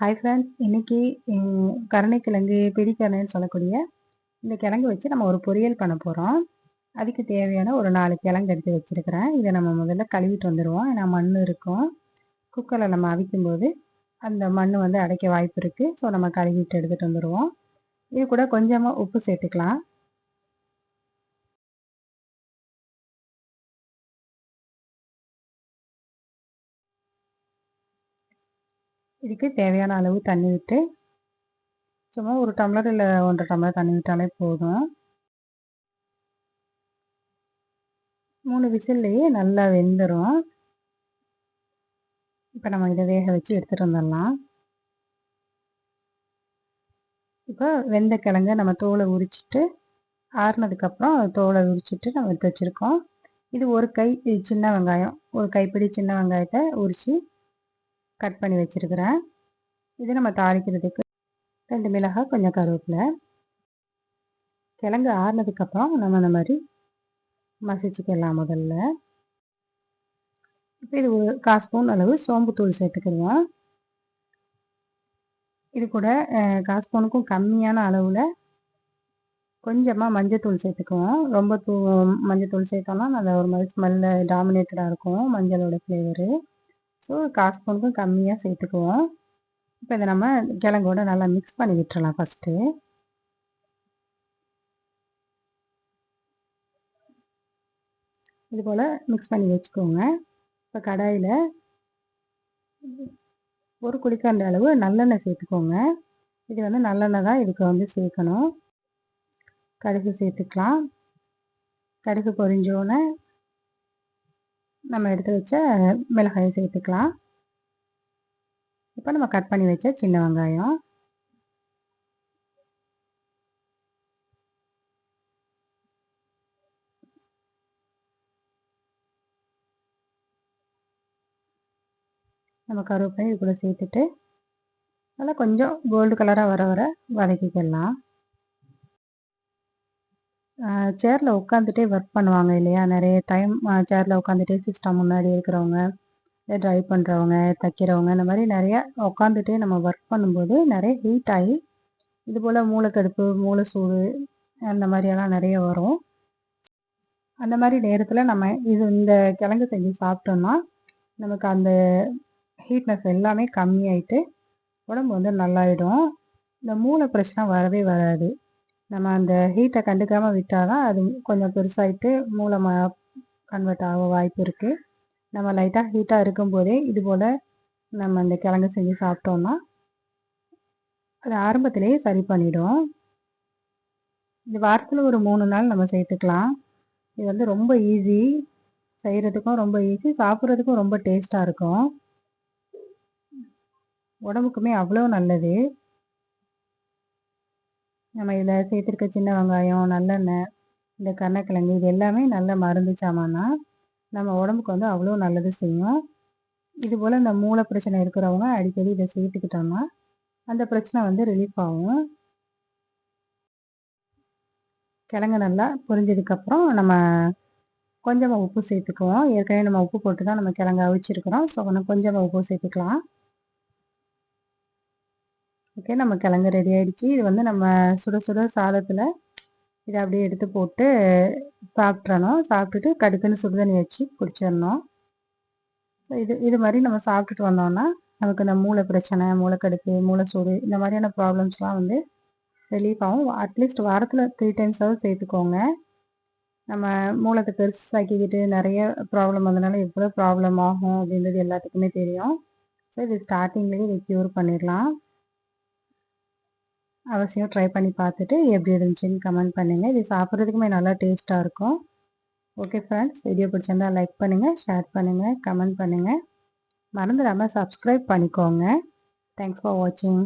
Hi friends இன்னைக்கு கருணைக்கிழங்கு பெரிக்கரணைன்னு சொல்லக்கூடிய இந்த கிழங்கு வச்சு நம்ம ஒரு பொரியல் பண்ண போகிறோம் அதுக்கு தேவையான ஒரு நாலு கிழங்கு எடுத்து வச்சுருக்கிறேன். இதை நம்ம முதல்ல கழுவிட்டு வந்துடுவோம் ஏன்னா மண் இருக்கும். குக்கரில் நம்ம அவிக்கும்போது அந்த மண் வந்து அடைக்க வாய்ப்பு இருக்குது ஸோ நம்ம கழுவிட்டு எடுத்துகிட்டு வந்துடுவோம் இது கூட கொஞ்சமாக உப்பு சேர்த்துக்கலாம். இதுக்கு தேவையான அளவு தண்ணி விட்டு சும்மா ஒரு டம்ளர் இல்லை ஒன்றரை டம்ளர் தண்ணி விட்டாலே போதும். மூணு விசில்லையே நல்லா வெந்துடும் இப்போ நம்ம இதை வேக வச்சு எடுத்துகிட்டு வந்துடலாம். இப்போ வெந்த கிழங்க நம்ம தோலை உரிச்சிட்டு ஆறுனதுக்கப்புறம் தோலை உரிச்சிட்டு நம்ம எடுத்து வச்சுருக்கோம். இது ஒரு கை சின்ன வெங்காயம். ஒரு கைப்பிடி சின்ன வெங்காயத்தை உரித்து கட் பண்ணி வச்சுருக்கிறேன். இது நம்ம தாளிக்கிறதுக்கு ரெண்டு மிளகாய் கொஞ்சம் கருவேப்பிலை. கிழங்கு ஆறுனதுக்கப்புறம் நம்ம இந்த மாதிரி மசிச்சுக்கலாம் முதல்ல. இப்போ இது ஒரு கால் ஸ்பூன் அளவு சோம்பு தூள் சேர்த்துக்கிடுவோம் இது கூட கால் ஸ்பூனுக்கும் கம்மியான அளவில் கொஞ்சமாக மஞ்சத்தூள் சேர்த்துக்குவோம். ரொம்ப தூ மஞ்சத்தூள் சேர்த்தோம்னா நல்ல ஒரு மாதிரி ஸ்மெல்ல டாமினேட்டடாக இருக்கும் மஞ்சளோட ஃப்ளேவரு ஸோ கால் ஸ்பூனுக்கும் கம்மியாக சேர்த்துக்குவோம். இப்போ இதை நம்ம கிழங்கோட நல்லா மிக்ஸ் பண்ணி விட்டுறலாம் ஃபஸ்ட்டு இது போல் மிக்ஸ் பண்ணி வச்சுக்கோங்க. இப்போ கடாயில் ஒரு குடிக்காண்ட அளவு நல்லெண்ணெய் சேர்த்துக்கோங்க. இது வந்து நல்லெண்ணெய் தான் இதுக்கு வந்து சேர்க்கணும். கடுகு சேர்த்துக்கலாம். கடுகு பொரிஞ்சோன்னே நம்ம எடுத்து வச்ச மிளகாயை சேர்த்துக்கலாம். இப்போ நம்ம கட் பண்ணி வச்ச சின்ன வெங்காயம். நம்ம கருவேப்பிலை இது கூட சேர்த்துட்டு நல்லா கொஞ்சம் கோல்டு கலராக வர வர வதக்கிக்கலாம். சேரில் உட்காந்துட்டே ஒர்க் பண்ணுவாங்க இல்லையா? நிறைய டைம் சேரில் உட்காந்துட்டே சிஸ்டம் முன்னாடி இருக்கிறவங்க ட்ரைவ் பண்ணுறவங்க தைக்கிறவங்க இந்த மாதிரி நிறைய உட்காந்துட்டே நம்ம ஒர்க் பண்ணும்போது நிறைய ஹீட் ஆகி இது போல் மூளைக்கடுப்பு மூளை சூடு அந்த மாதிரியெல்லாம் நிறைய வரும். அந்த மாதிரி நேரத்தில் நம்ம இது இந்த கிழங்கு செஞ்சு சாப்பிட்டோம்னா நமக்கு அந்த ஹீட்னஸ் எல்லாமே கம்மியாயிட்டு உடம்பு வந்து நல்லாயிடும். இந்த மூளை பிரச்சனை வரவே வராது. நம்ம அந்த ஹீட்டை கண்டுக்காமல் விட்டால் தான் அது கொஞ்சம் பெருசாகிட்டு மூளை ம கன்வெர்ட் ஆக வாய்ப்பு இருக்குது நம்ம லைட்டாக ஹீட்டாக இருக்கும்போதே இது போல் நம்ம அந்த கிழங்கு செஞ்சு சாப்பிட்டோம்னா அது ஆரம்பத்திலேயே சரி பண்ணிடும். இது வாரத்தில் ஒரு மூணு நாள் நம்ம சேர்த்துக்கலாம். இது வந்து ரொம்ப ஈஸி செய்கிறதுக்கும் ரொம்ப ஈஸி சாப்பிட்றதுக்கும் ரொம்ப டேஸ்ட்டாக இருக்கும். உடம்புக்குமே அவ்வளோ நல்லது. நம்ம இதில் சேர்த்துருக்க சின்ன வெங்காயம் நல்லெண்ணெய் இந்த கருணக்கிழங்கு இது எல்லாமே நல்ல மருந்து சாமான்னா நம்ம உடம்புக்கு வந்து அவ்வளோ நல்லது செய்யும். இது போல் இந்த மூளை பிரச்சனை இருக்கிறவங்க அடிக்கடி இதை சேர்த்துக்கிட்டோம்னா அந்த பிரச்சனை வந்து ரிலீஃப் ஆகும். கிழங்கு நல்லா பொரிஞ்சதுக்கப்புறம் நம்ம கொஞ்சமாக உப்பு சேர்த்துக்குவோம். ஏற்கனவே நம்ம உப்பு போட்டு தான் நம்ம கிழங்கு அவிச்சிருக்கிறோம். ஸோ கொஞ்சமாக உப்பு சேர்த்துக்கலாம். ஓகே நம்ம கிழங்கு ரெடி ஆகிடுச்சு இது வந்து நம்ம சுட சுட சாதத்தில் இதை அப்படியே எடுத்து போட்டு சாப்பிட்றணும் சாப்பிட்டுட்டு கடுக்குன்னு சுடுதண்ணி வச்சு குடிச்சிடணும். ஸோ இது இது மாதிரி நம்ம சாப்பிட்டுட்டு வந்தோம்னா நமக்கு இந்த மூளை பிரச்சனை மூளைக்கடுப்பு மூளை சூடு இந்த மாதிரியான ப்ராப்ளம்ஸ்லாம் வந்து ரிலீஃப் ஆகும். அட்லீஸ்ட் வாரத்தில் த்ரீ டைம்ஸாவது சேர்த்துக்கோங்க. நம்ம மூலத்தை பெருசாக்கிக்கிட்டு நிறைய ப்ராப்ளம் வந்தனால எவ்வளோ ப்ராப்ளம் ஆகும் அப்படின்றது எல்லாத்துக்குமே தெரியும். ஸோ இது ஸ்டார்டிங்லேயே இதை க்யூர் பண்ணிடலாம். அவசியம் ட்ரை பண்ணி பார்த்துட்டு எப்படி இருந்துச்சுன்னு கமெண்ட் பண்ணுங்கள் இது சாப்பிட்றதுக்குமே நல்லா டேஸ்ட்டாக இருக்கும். ஓகே ஃப்ரெண்ட்ஸ் வீடியோ பிடிச்சிருந்தா லைக் பண்ணுங்கள் ஷேர் பண்ணுங்கள் கமெண்ட் பண்ணுங்கள் மறந்துடாமல் சப்ஸ்கிரைப் பண்ணிக்கோங்க. தேங்க்ஸ் ஃபார் வாட்சிங்